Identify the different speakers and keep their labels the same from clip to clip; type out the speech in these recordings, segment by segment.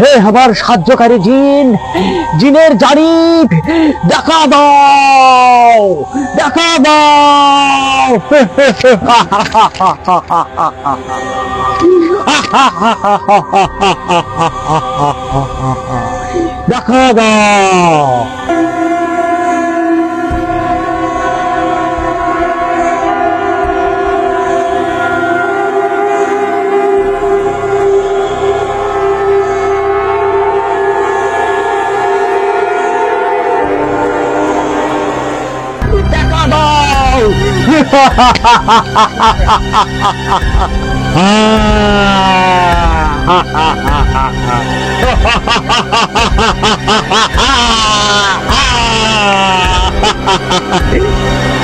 Speaker 1: হে আমার সাহায্যকারী জিন জিনের জারিফ দেখা দাও দেখা দাও। দেখা দাও।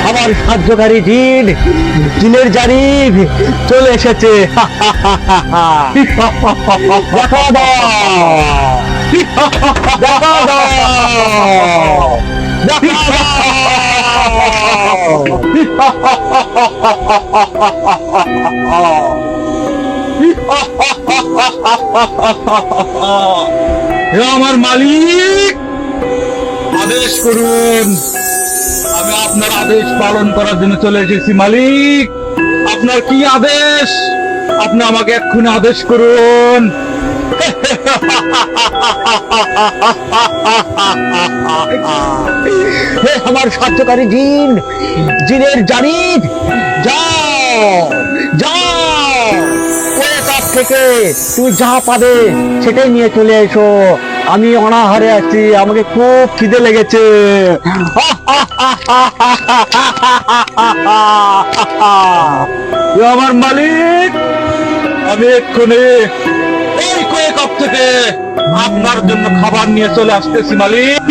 Speaker 1: আমার সাহায্যকারী জিন জিনের জারিফ চলে এসেছে। দেখা দাও। দেখা দাও। দেখা দাও। আমার মালিক, আদেশ করুন। আমি আপনার আদেশ পালন করার জন্য চলে এসেছি, মালিক। আপনার কি আদেশ? আপনি আমাকে এক্ষুনি আদেশ করুন। হে আমার সাহায্যকারী জিন, জিনের জানিদ যাও যাও। কাপ থেকে তুমি যা পাবে সেটাই নিয়ে চলে এসো। আমি অনাহারে আছি, আমাকে খুব খিদে লেগেছে। আমার মালিক, আমি এক্ষুনি থেকে আপনার জন্য খাবার নিয়ে চলে আসতেছি মালিক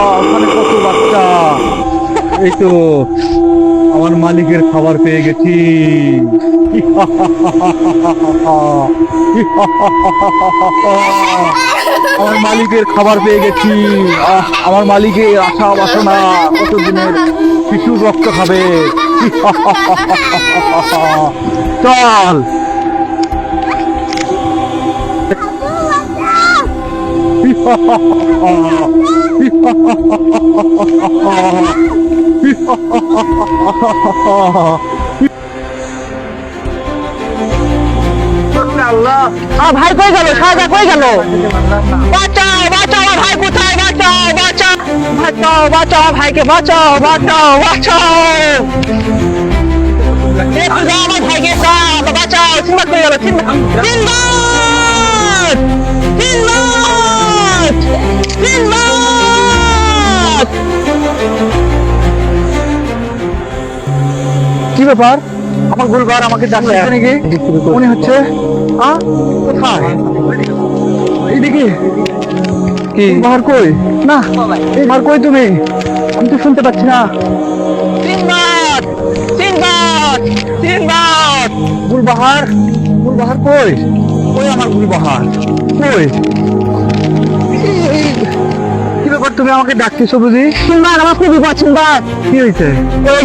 Speaker 1: ওখানে কত বাচ্চা এই তো আমার মালিকের খাবার পেয়ে গেছি। আমার মালিকের খাবার পেয়ে গেছি। আমার মালিকের আশা বাসনা কতদিনের শিশুর রক্ত খাবে। চল।
Speaker 2: ভাই কই গেল? সাজা কই গেল? বাঁচাও বাঁচাও ভাই কোথায়? বাঁচাও বাঁচাও বাঁচাও বাঁচাও ভাইকে বাঁচাও বাঁচাও বাঁচাও। আমার ভাইকে বাঁচাও সিম্বাদ কই গেল? সিম্বাদ সিম্বাদ
Speaker 1: কি ব্যাপার? আমার গুলবার আমাকে ডাকছে নাকি মনে হচ্ছে আ কোথায়? এইদিকে। কি? বাহার কই? না বাহার কই তুমি? আমি তো শুনতে পাচ্ছি না।
Speaker 2: সিম্বাদ সিম্বাদ সিম্বাদ
Speaker 1: গুলবাহার গুলবাহার কই? কই আমার গুলবাহার কই? তুমি আমাকে ডাকতেছো বুঝি?
Speaker 2: সিম্বাদ আমার খুব বিপদ সিম্বাদ
Speaker 1: কি হয়েছে
Speaker 2: ওই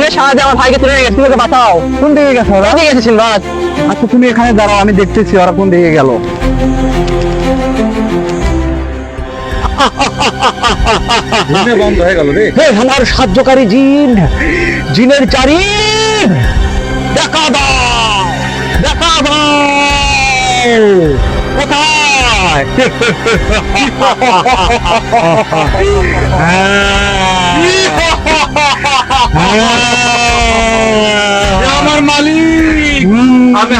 Speaker 2: যে সাহায্য আমার ভাইকে তুলে গেছে তুমি বাঁচাও।
Speaker 1: কোন দিকে গেছো ওরা?
Speaker 2: কোথায় গেছে সিম্বাদ
Speaker 1: আচ্ছা তুমি এখানে দাঁড়াও আমি দেখতেছি ওরা কোন দিকে গেল। বন্ধ হয়ে গেল রে। আমার সাহায্যকারী জিন জিনের চারি। দেখা দাও দেখা দাও। হ্যাঁ।
Speaker 3: আমার মালিক। আমি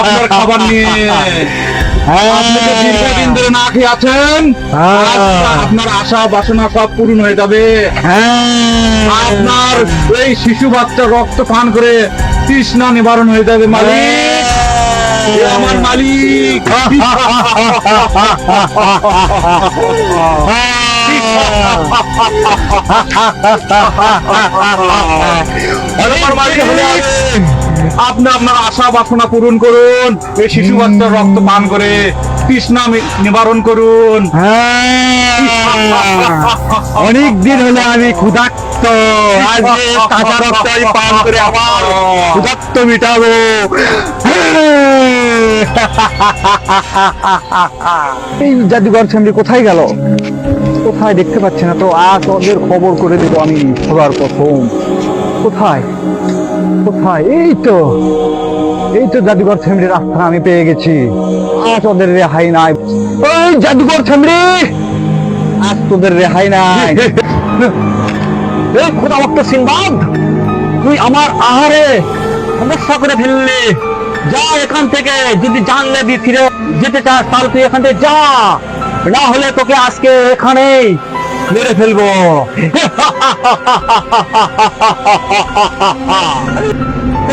Speaker 3: আপনার খাবার নিয়ে। হ্যাঁ। না খেয়ে আছেন হ্যাঁ। আপনার আশা বাসনা সব পূরণ হয়ে যাবে। আপনার এই শিশু বাচ্চা রক্ত পান করে তৃষ্ণা নিবারণ হয়ে যাবে মালিক। আমার মালিক। আমার মালিক আপনি আপনার আশা বাসনা পূরণ করুন। এই শিশু বাচ্চার রক্ত পান করে তৃষ্ণা নিবারণ করুন।
Speaker 1: অনেক দিন হলো আমি ক্ষুধাক্ত রক্ত পান করে ক্ষুধাক্ত মিটাবো। এই জাদুঘর সামনে কোথায় গেল? কোথায় দেখতে পাচ্ছি না তো? আজ ওদের খবর করে দেবো আমি সবার প্রথম। কোথায়? কোথায়? এই তো এই তো জাদুঘর ফ্যামিলির রাস্তা আমি পেয়ে গেছি। আজ ওদের রেহাই নাই। ওই জাদুঘর ফ্যামিলি আজ তোদের রেহাই নাই। এই খোদা ভক্ত সিনবাদ, তুই আমার আহারে সমস্যা করে ফেললি। যা এখান থেকে যদি জানলে ফিরে যেতে চাস, তাহলে তুই এখান থেকে যা। না হলে তোকে আজকে এখানেই মেরে ফেলব।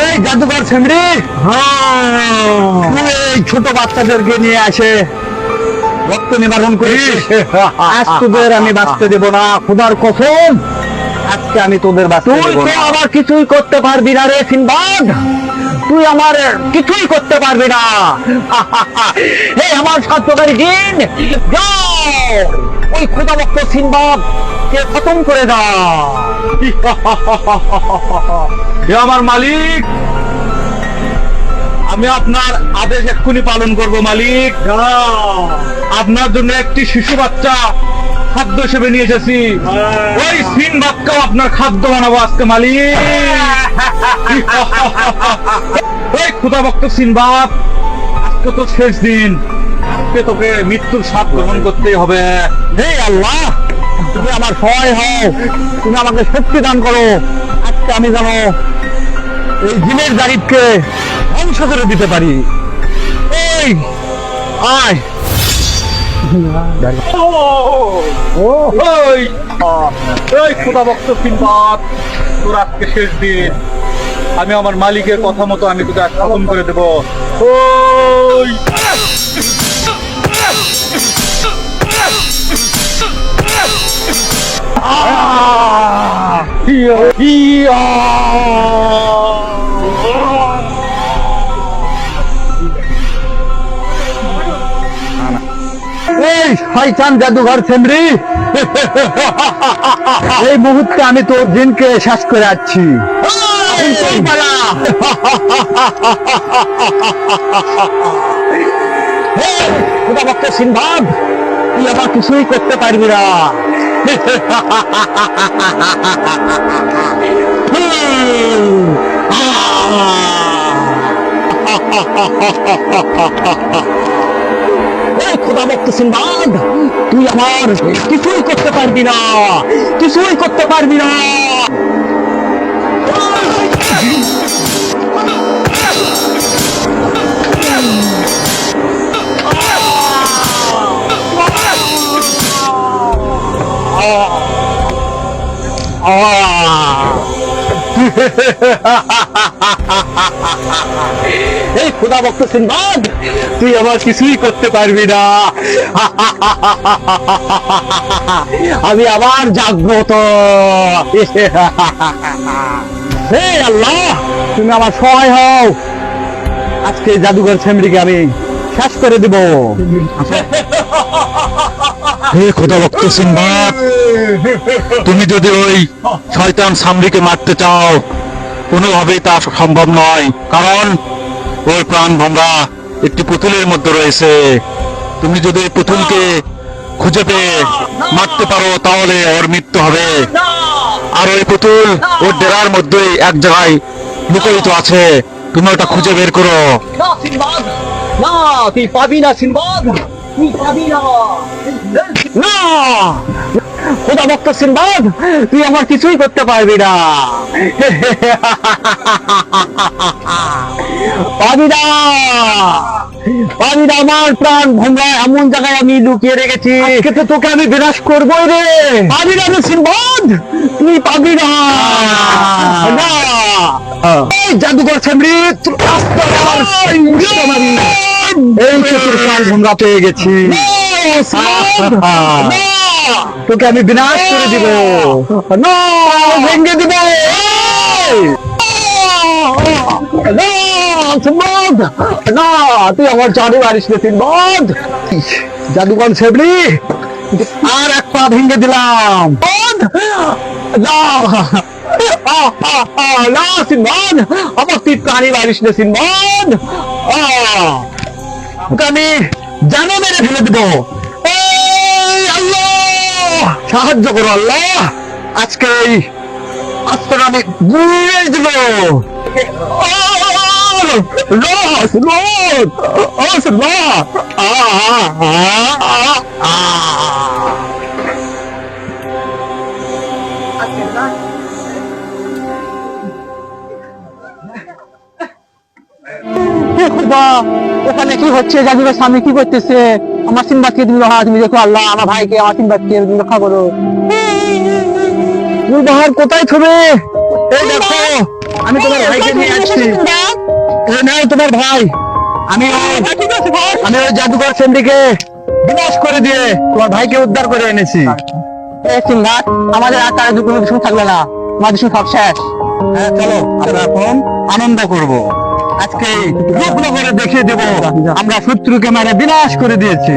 Speaker 1: এই জাদুঘর ফ্যামিলি তুই এই ছোট বাচ্চাদেরকে নিয়ে আসে রক্ত নিবারণ করিস। আজ তোদের আমি বাঁচতে দেব না। খোদার কসম আজকে আমি তোদের বাঁচতে তুই তো আবার কিছুই করতে পারবি না রে সিনবাদ। তুই আমার কিছুই করতে পারবি না। এই আমার সাহায্যকারী দিন ওই খোদা ভক্ত সিনবাদ কে খতম করে দাও।
Speaker 3: হে আমার মালিক আমি আপনার আদেশ এক্ষুনি পালন করব মালিক। আপনার জন্য একটি শিশু বাচ্চা খাদ্য হিসেবে নিয়ে এসেছি। ওই সিন বাচ্চাও আপনার খাদ্য বানাবো আজকে মালিক। ওই ক্ষুদা ভক্ত সিনবাদ আজকে তো শেষ দিন। আজকে তোকে মৃত্যুর স্বাদ গ্রহণ করতেই হবে।
Speaker 1: হে আল্লাহ, তুমি আমার সহায় হও। তুমি আমাকে শক্তি দান করো। আজকে আমি যেন এই জিনের জারিফকে ধ্বংস করে দিতে পারি। এই, আয়।
Speaker 3: আমি আমার মালিকের কথা মতো আমি তোকে আজ করে দেবো।
Speaker 1: এই শয়তান জাদুঘর ফ্যামিলি এই মুহূর্তে আমি তোর দিনকে শেষ করে যাচ্ছি খোদা ভক্ত সিনবাদ তুই আবার কিছুই করতে পারবি না। এই খোদা ভক্ত সিনবাদ তুই আমার কিছুই করতে পারবি না। কিছুই করতে পারবি না। এই খোদা ভক্ত সিনবাদ তুই আমার কিছুই করতে পারবি না। আমি আবার জাগ্রত। হে আল্লাহ, তুমি আমার সহায় হও। আজকে জাদুঘর ফ্যামিলিকে আমি শেষ করে দিব। হে খোদা ভক্ত সিনবাদ, তুমি যদি ওই শয়তান সামরিকে মারতে চাও, কোনোভাবেই তা সম্ভব নয়। কারণ ওর প্রাণ ভঙ্গা একটি পুতুলের মধ্যে রয়েছে। তুমি যদি পুতুলকে খুঁজে পেয়ে মারতে পারো, তাহলে ওর মৃত্যু হবে। আর ওই পুতুল ওর ডেরার মধ্যেই এক জায়গায় লুকোয়িত আছে। তুমি ওটা খুঁজে বের করো।
Speaker 2: না, তুই পাবি না, সিনবাদ। তুই পাবি না।
Speaker 1: না! খোদা ভক্ত সিনবাদ তুই আমার কিছুই করতে পারবি না। পাবিদা পাবিদা আমার প্রাণ ভোমরা এমন জায়গায় আমি লুকিয়ে রেখেছি। আজকে তো তোকে আমি বিনাশ করবোই রে। পাবিদা রে সিনবাদ তুই পাবি না। না এই জাদুকর সেমরি তোর রাস্তা আমার পেয়ে গেছি তোকে আমি বিনাশ করে দিব। না ভেঙে দিব। না তুই আমার জানি মারিস না সিম্বাদ জাদুকর সেবলি আর এক পা ভেঙে দিলাম। না না সিম্বাদ আমার তুই প্রাণী মারিস না সিম্বাদ আল্লাহ সাহায্য করো আল্লাহ আজকে এই আজকে আমি গুড়ে দেব আ লস লস লস
Speaker 2: হে খোদা ওখানে কি হচ্ছে? জাদুঘর স্বামী কি করতেছে। আমার সিনবাদকে তুমি রহা তুমি দেখো আল্লাহ আমার ভাইকে আমার সিনবাদকে তুমি রক্ষা করো
Speaker 1: তুই বাহার কোথায় ছবে? এই দেখো আমি তোমার ভাইকে নিয়ে আসছি। এই নাও তোমার ভাই। আমি আমি ওই জাদুঘর সেন্ডিকে বিনাশ করে দিয়ে তোমার ভাইকে উদ্ধার করে এনেছি।
Speaker 2: এ সিনবাদ আমাদের আর তার কোনো কিছু থাকবে না। আমাদের সব শেষ।
Speaker 1: হ্যাঁ চলো আমরা এখন আনন্দ করব। আজকে রূপনগরে দেখিয়ে দেব আমরা শত্রুকে মারা বিনাশ করে দিয়েছি।